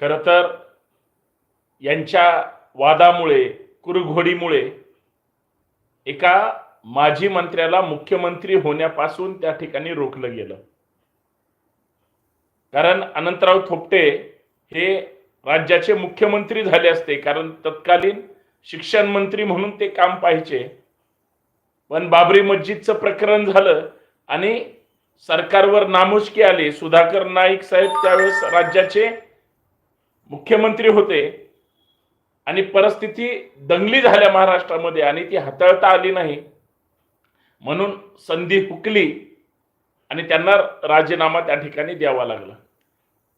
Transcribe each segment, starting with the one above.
खरं तर यांच्या वादामुळे कुरघोडीमुळे एका माजी मंत्र्याला मुख्यमंत्री होण्यापासून त्या ठिकाणी रोखलं गेलं. कारण अनंतराव थोपटे हे राज्याचे मुख्यमंत्री झाले असते कारण तत्कालीन शिक्षण मंत्री म्हणून ते काम पाहिजे पण बाबरी मस्जिदचं प्रकरण झालं आणि सरकारवर नामुष्की आली. सुधाकर नाईक साहेब त्यावेळेस राज्याचे मुख्यमंत्री होते आणि परिस्थिती दंगली झाल्या महाराष्ट्रामध्ये आणि ती हाताळता आली नाही. म्हणून संधी हुकली आणि त्यांना राजीनामा त्या ठिकाणी द्यावा लागला.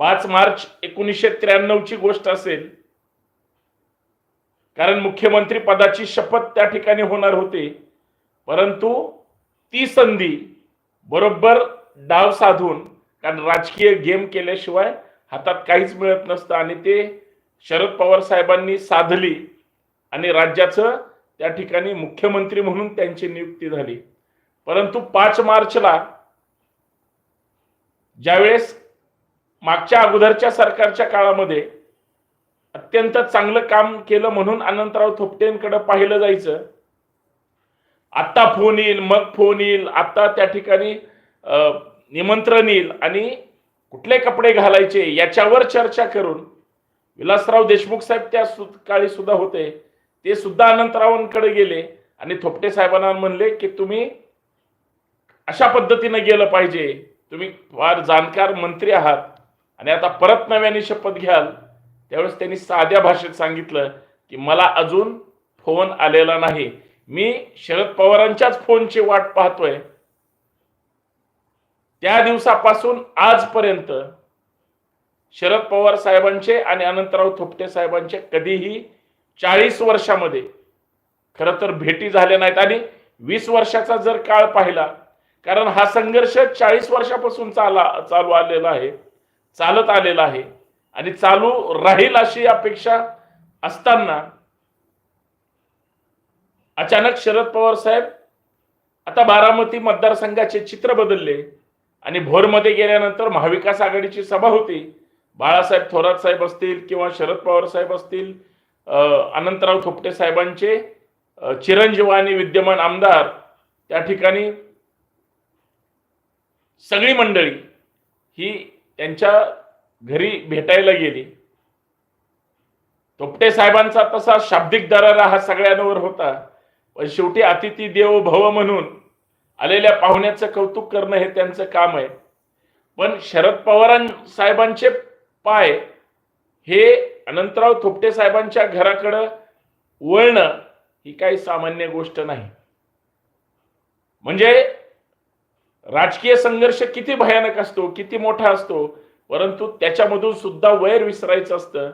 पाच मार्च एकोणीसशे त्र्याण्णवची गोष्ट असेल कारण मुख्यमंत्री पदाची शपथ त्या ठिकाणी होणार होती परंतु ती संधी बरोबर डाव साधून कारण राजकीय गेम केल्याशिवाय हातात काहीच मिळत नसतं आणि ते शरद पवार साहेबांनी साधली आणि राज्याचं त्या ठिकाणी मुख्यमंत्री म्हणून त्यांची नियुक्ती झाली. परंतु पाच मार्चला ज्यावेळेस मागच्या अगोदरच्या सरकारच्या काळामध्ये अत्यंत चांगलं काम केलं म्हणून अनंतराव थोपटेंकडे पाहिलं जायचं आत्ता फोन येईल मग फोन येईल आता त्या ठिकाणी निमंत्रण येईल आणि कुठले कपडे घालायचे याच्यावर चर्चा करून विलासराव देशमुख साहेब त्या काळी सुद्धा होते ते सुद्धा अनंतरावांकडे गेले आणि थोपटे साहेबांना म्हणले की तुम्ही अशा पद्धतीनं गेलं पाहिजे तुम्ही फार जाणकार मंत्री आहात आणि आता परत नव्याने शपथ घ्याल. त्यावेळेस त्यांनी साध्या भाषेत सांगितलं की मला अजून फोन आलेला नाही. मी शरद पवारांच्याच फोनची वाट पाहतोय. त्या दिवसापासून आजपर्यंत शरद पवार साहेबांचे आणि अनंतराव थोपटे साहेबांचे कधीही चाळीस वर्षामध्ये खरं तर भेटी झाल्या नाहीत. आणि वीस वर्षाचा जर काळ पाहिला कारण हा संघर्ष चाळीस वर्षापासून चाला चालू आलेला आहे चालत आलेला आहे. आणि चालू राहील अशी अपेक्षा असताना अचानक शरद पवार साहेब आता बारामती मतदारसंघाचे चित्र बदलले. आणि भोरमध्ये गेल्यानंतर महाविकास आघाडीची सभा होती. बाळासाहेब थोरात साहेब असतील किंवा शरद पवार साहेब असतील अनंतराव थोपटे साहेबांचे चिरंजीव आणि विद्यमान आमदार त्या ठिकाणी सगळी मंडळी ही त्यांच्या घरी भेटायला गेली. थोपटे साहेबांचा तसा शाब्दिक दरारा हा सगळ्यांवर होता. पण शेवटी अतिथी देव भव म्हणून आलेल्या पाहुण्याचं कौतुक करणं हे त्यांचं काम आहे. पण शरद पवारां साहेबांचे पाय हे अनंतराव थोपटे साहेबांच्या घराकडं वळणं ही काही सामान्य गोष्ट नाही. म्हणजे राजकीय संघर्ष किती भयानक असतो किती मोठा असतो परंतु त्याच्यामधून सुद्धा वैर विसरायचं असतं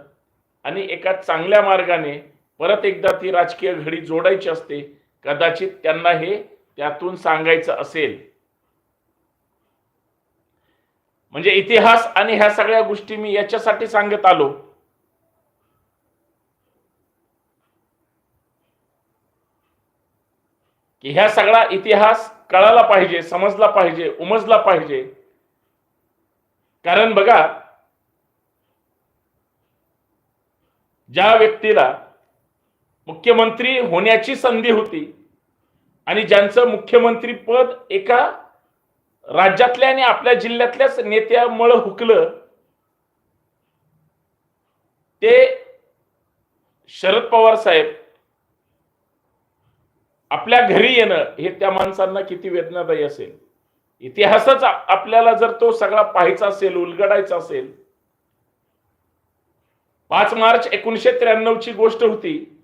आणि एका चांगल्या मार्गाने परत एकदा ती राजकीय घडी जोडायची असते कदाचित त्यांना हे त्यातून सांगायचं असेल. म्हणजे इतिहास आणि ह्या सगळ्या गोष्टी मी याच्यासाठी सांगत आलो. की ह्या सगळा इतिहास कळाला पाहिजे समजला पाहिजे उमजला पाहिजे. कारण बघा ज्या व्यक्तीला मुख्यमंत्री होण्याची संधी होती आणि ज्यांचं मुख्यमंत्री पद एका राज्यातल्या आणि आपल्या जिल्ह्यातल्याच नेत्यामुळं हुकलं ते शरद पवार साहेब आपल्या घरी येणं हे त्या माणसांना किती वेदनादायी असेल. इतिहासच आपल्याला जर तो सगळा पाहायचा असेल उलगडायचा असेल. पाच मार्च एकोणीशे त्र्याण्णव ची गोष्ट होती.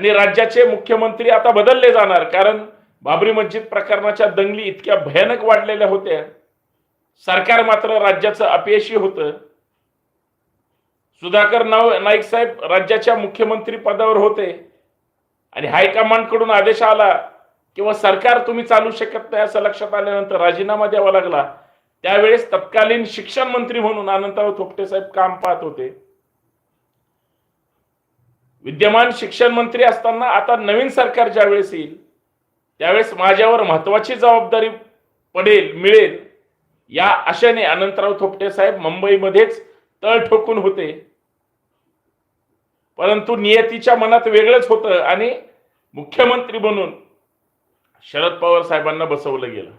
आणि राज्याचे मुख्यमंत्री आता बदलले जाणार कारण बाबरी मस्जिद प्रकरणाच्या दंगली इतक्या भयानक वाढलेल्या होत्या. सरकार मात्र राज्याचं अपयशी होतं. सुधाकर नाव नाईक साहेब राज्याच्या मुख्यमंत्री पदावर होते. आणि हायकमांडकडून आदेश आला किंवा सरकार तुम्ही चालू शकत नाही असं लक्षात आल्यानंतर राजीनामा द्यावा लागला. त्यावेळेस तत्कालीन शिक्षण मंत्री म्हणून आनंदराव थोपटे साहेब काम पाहत होते. विद्यमान शिक्षण मंत्री असताना आता नवीन सरकार ज्यावेळेस येईल त्यावेळेस माझ्यावर महत्वाची जबाबदारी पडेल मिळेल या आशेने अनंतराव थोपटे साहेब मुंबईमध्येच तळ ठोकून होते. परंतु नियतीच्या मनात वेगळंच होतं आणि मुख्यमंत्री बनून शरद पवार साहेबांना बसवलं गेलं.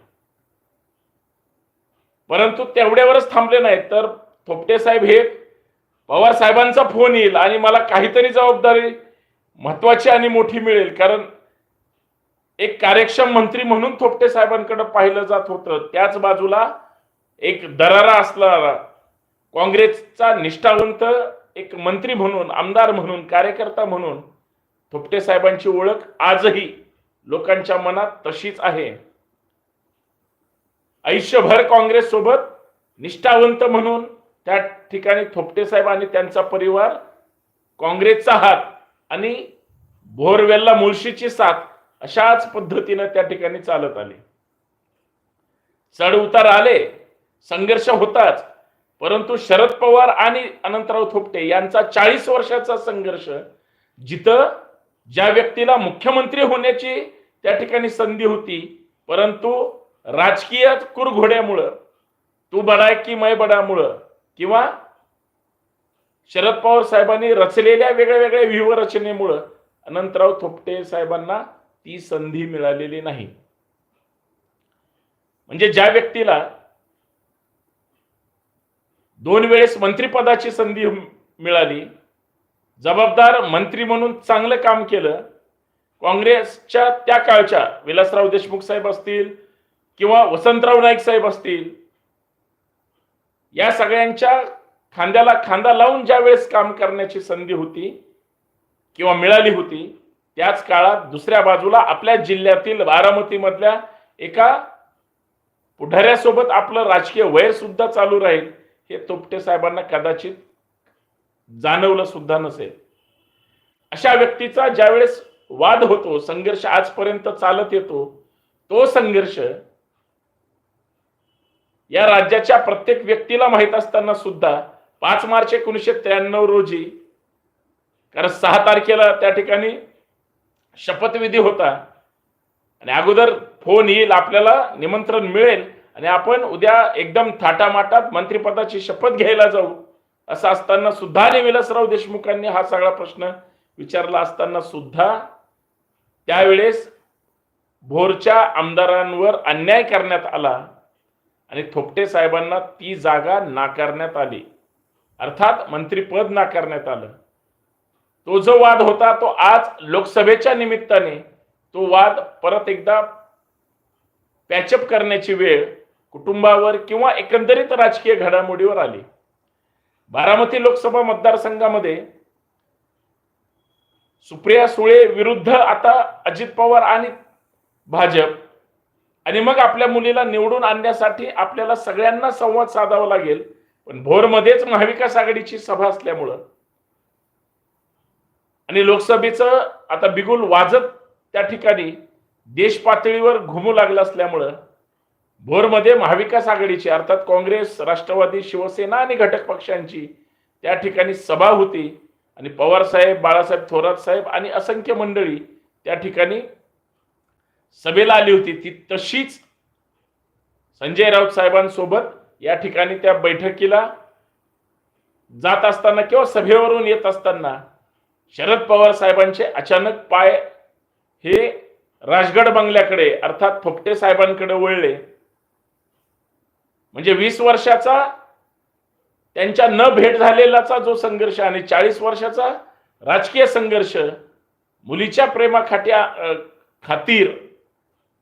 परंतु तेवढ्यावरच थांबले नाहीत तर थोपटे साहेब हे पवार साहेबांचा फोन येईल आणि मला काहीतरी जबाबदारी महत्वाची आणि मोठी मिळेल. कारण एक कार्यक्षम मंत्री म्हणून थोपटे साहेबांकडे पाहिलं जात होतं. त्याच बाजूला एक दरारा असणारा काँग्रेसचा निष्ठावंत एक मंत्री म्हणून आमदार म्हणून कार्यकर्ता म्हणून थोपटे साहेबांची ओळख आजही लोकांच्या मनात तशीच आहे. आयुष्यभर काँग्रेस सोबत निष्ठावंत म्हणून त्या ठिकाणी थोपटे साहेब आणि त्यांचा परिवार काँग्रेसचा हात आणि भोरवेलला मुळशीची साथ अशाच पद्धतीनं त्या ठिकाणी चालत आले. चढ उतार आले संघर्ष होताच परंतु शरद पवार आणि अनंतराव थोपटे यांचा चाळीस वर्षाचा संघर्ष जिथं ज्या व्यक्तीला मुख्यमंत्री होण्याची त्या ठिकाणी संधी होती परंतु राजकीय कुरघोड्यामुळं तू बडा की मै बडामुळं किंवा शरद पवार साहेबांनी रचलेल्या वेगळ्या वेगळ्या व्यूहरचनेमुळं अनंतराव थोपटे साहेबांना ती संधी मिळालेली नाही. म्हणजे ज्या व्यक्तीला दोन वेळेस मंत्रिपदाची संधी मिळाली जबाबदार मंत्री म्हणून चांगलं काम केलं काँग्रेसच्या त्या काळच्या विलासराव देशमुख साहेब असतील किंवा वसंतराव नाईक साहेब असतील या सगळ्यांच्या खांद्याला खांदा लावून ज्या वेळेस काम करण्याची संधी होती किंवा मिळाली होती त्याच काळात दुसऱ्या बाजूला आपल्या जिल्ह्यातील बारामतीमधल्या एका पुढाऱ्यासोबत आपलं राजकीय वैर सुद्धा चालू राहील हे तोपटे साहेबांना कदाचित जाणवलं सुद्धा नसेल. अशा व्यक्तीचा ज्यावेळेस वाद होतो संघर्ष आजपर्यंत चालत येतो तो संघर्ष या राज्याच्या प्रत्येक व्यक्तीला माहीत असताना सुद्धा पाच मार्च एकोणीसशे त्र्याण्णव रोजी कारण सहा तारखेला त्या ठिकाणी शपथविधी होता. आणि अगोदर फोन येईल आपल्याला निमंत्रण मिळेल आणि आपण उद्या एकदम थाटामाटात मंत्रिपदाची शपथ घ्यायला जाऊ असं असताना सुद्धा आणि विलासराव देशमुखांनी हा सगळा प्रश्न विचारला असताना सुद्धा त्यावेळेस भोरच्या आमदारांवर अन्याय करण्यात आला. आणि थोपटे साहेबांना ती जागा नाकारण्यात आली. अर्थात मंत्रीपद नाकारण्यात आलं. तो जो वाद होता तो आज लोकसभेच्या निमित्ताने तो वाद परत एकदा पॅचअप करण्याची वेळ कुटुंबावर किंवा एकंदरीत राजकीय घडामोडीवर आली. बारामती लोकसभा मतदारसंघामध्ये सुप्रिया सुळे विरुद्ध आता अजित पवार आणि भाजप आणि मग आपल्या मुलीला निवडून आणण्यासाठी आपल्याला सगळ्यांना संवाद साधावा लागेल. पण भोरमध्येच महाविकास आघाडीची सभा असल्यामुळं. आणि लोकसभेचं आता बिगुल वाजत त्या ठिकाणी देश पातळीवर घुमू लागलं असल्यामुळं भोरमध्ये महाविकास आघाडीची अर्थात काँग्रेस राष्ट्रवादी शिवसेना आणि घटक पक्षांची त्या ठिकाणी सभा होती. आणि पवार साहेब बाळासाहेब थोरात साहेब आणि असंख्य मंडळी त्या ठिकाणी सभेला आली होती ती तशीच संजय राऊत साहेबांसोबत या ठिकाणी त्या बैठकीला जात असताना किंवा सभेवरून येत असताना शरद पवार साहेबांचे अचानक पाय हे राजगड बंगल्याकडे अर्थात थोपटे साहेबांकडे वळले. म्हणजे वीस वर्षाचा त्यांच्या न भेट झालेलाचा जो संघर्ष आणि चाळीस वर्षाचा राजकीय संघर्ष मुलीच्या प्रेमाखाट्या खातीर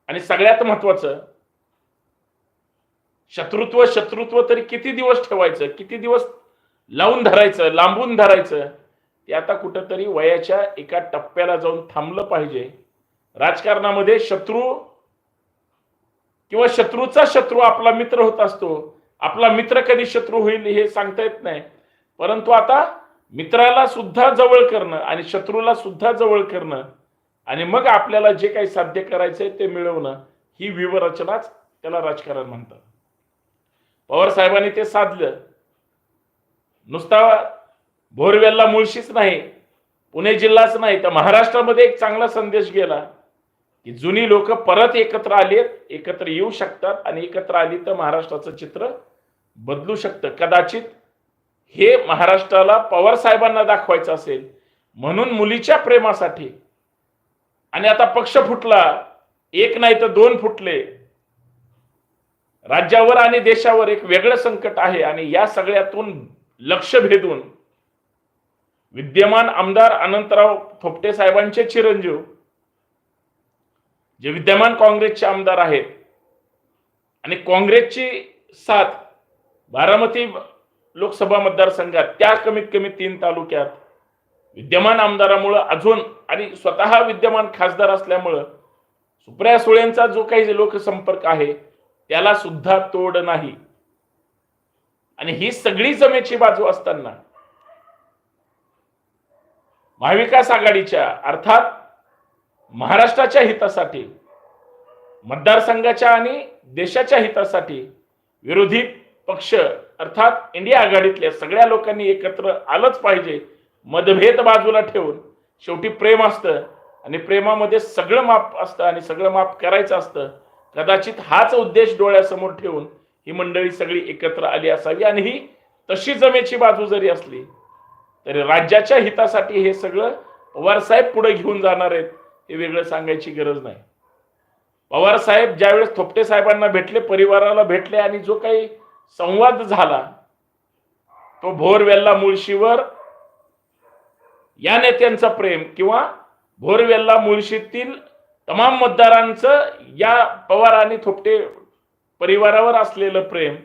आणि सगळ्यात महत्वाचं शत्रुत्व शत्रुत्व तरी किती दिवस ठेवायचं किती दिवस लावून धरायचं लांबून धरायचं ते आता कुठंतरी वयाच्या एका टप्प्याला जाऊन थांबलं पाहिजे. राजकारणामध्ये शत्रू किंवा शत्रूचा शत्रू आपला मित्र होत असतो. आपला मित्र कधी शत्रू होईल हे सांगता येत नाही. परंतु आता मित्राला सुद्धा जवळ करणं आणि शत्रूला सुद्धा जवळ करणं आणि मग आपल्याला जे काही साध्य करायचंय ते मिळवणं ही व्यूहरचनाच त्याला राजकारण म्हणतात. पवार साहेबांनी ते साधलं. नुसता भोरवेलला मुळशीच नाही पुणे जिल्हाच नाही तर महाराष्ट्रामध्ये एक चांगला संदेश गेला की जुनी लोक परत एकत्र आलेत एकत्र येऊ शकतात आणि एकत्र आली तर महाराष्ट्राचं चित्र बदलू शकतं. कदाचित हे महाराष्ट्राला पवार साहेबांना दाखवायचं असेल म्हणून मुलीच्या प्रेमासाठी आणि आता पक्ष फुटला. एक नाही तर दोन फुटले. राज्यावर आणि देशावर एक वेगळं संकट आहे आणि या सगळ्यातून लक्ष भेदून विद्यमान आमदार अनंतराव थोपटे साहेबांचे चिरंजीव जे विद्यमान काँग्रेसचे आमदार आहेत आणि काँग्रेसची साथ बारामती लोकसभा मतदारसंघात त्या कमीत कमी तीन तालुक्यात विद्यमान आमदारामुळं अजून आणि स्वतः विद्यमान खासदार असल्यामुळं सुप्रिया सुळेंचा जो काही लोकसंपर्क आहे त्याला सुद्धा तोड नाही. आणि ही सगळी जमेची बाजू असताना महाविकास आघाडीच्या अर्थात महाराष्ट्राच्या हितासाठी मतदारसंघाच्या आणि देशाच्या हितासाठी विरोधी पक्ष अर्थात इंडिया आघाडीतल्या सगळ्या लोकांनी एकत्र आलंच पाहिजे मतभेद बाजूला ठेवून शेवटी प्रेम असतं आणि प्रेमामध्ये सगळं माप असतं आणि सगळं माप करायचं असतं कदाचित हाच उद्देश डोळ्यासमोर ठेवून ही मंडळी सगळी एकत्र आली असावी आणि ही तशी जमेची बाजू जरी असली तरी राज्याच्या हितासाठी हे सगळं पवार साहेब पुढे घेऊन जाणार आहेत हे वेगळं सांगायची गरज नाही. पवार साहेब ज्यावेळेस थोपटे साहेबांना भेटले परिवाराला भेटले आणि जो काही संवाद झाला तो भोरवेल्ला मुळशीवर या नेत्यांचा प्रेम किंवा भोरवेल्ला मुळशीतील तमाम मतदारांचं या पवार आणि थोपटे परिवारावर असलेलं प्रेम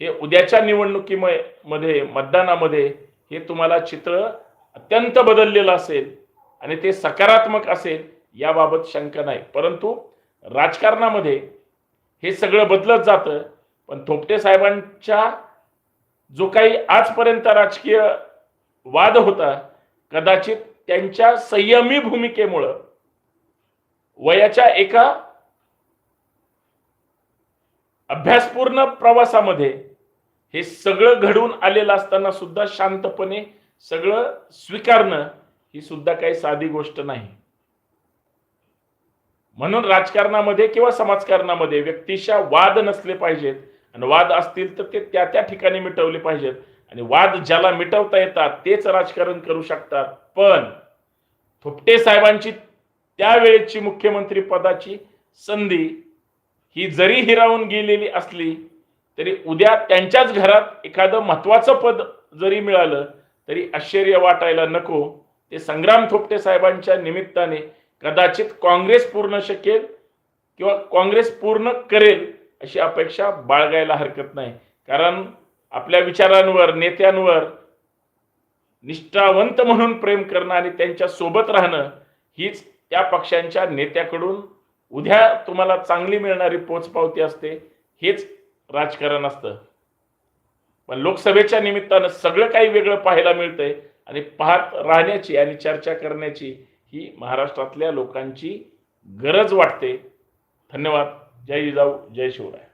हे उद्याच्या निवडणुकीमध्ये मतदानामध्ये हे तुम्हाला चित्र अत्यंत बदललेलं असेल आणि ते सकारात्मक असेल याबाबत शंका नाही. परंतु राजकारणामध्ये हे सगळं बदलत जातं. पण थोपटे साहेबांच्या जो काही आजपर्यंत राजकीय वाद होता कदाचित त्यांच्या संयमी भूमिकेमुळं वयाच्या एका अभ्यासपूर्ण प्रवासामध्ये हे सगळं घडून आलेलं असताना सुद्धा शांतपणे सगळं स्वीकारणं ही सुद्धा काही साधी गोष्ट नाही. म्हणून राजकारणामध्ये किंवा समाजकारणामध्ये व्यक्तीशा वाद नसले पाहिजेत. आणि वाद असतील तर ते त्या त्या ठिकाणी मिटवले पाहिजेत. आणि वाद ज्याला मिटवता येतात तेच राजकारण करू शकतात. पण थोपटे साहेबांची त्यावेळेची मुख्यमंत्री पदाची संधी ही जरी हिरावून गेलेली असली तरी उद्या त्यांच्याच घरात एखादं महत्वाचं पद जरी मिळालं तरी आश्चर्य वाटायला नको. ते संग्राम थोपटे साहेबांच्या निमित्ताने कदाचित काँग्रेस पूर्ण शकेल किंवा काँग्रेस पूर्ण करेल अशी अपेक्षा बाळगायला हरकत नाही. कारण आपल्या विचारांवर नेत्यांवर निष्ठावंत म्हणून प्रेम करणं आणि त्यांच्यासोबत राहणं हीच त्या पक्षांच्या नेत्याकडून उद्या तुम्हाला चांगली मिळणारी पोचपावती असते हेच राजकारण असतं. पण लोकसभेच्या निमित्तानं सगळं काही वेगळं पाहायला मिळतंय आणि पाहत राहण्याची आणि चर्चा करण्याची ही महाराष्ट्रातल्या लोकांची गरज वाटते. धन्यवाद. जय जिजाऊ जय शिवराय.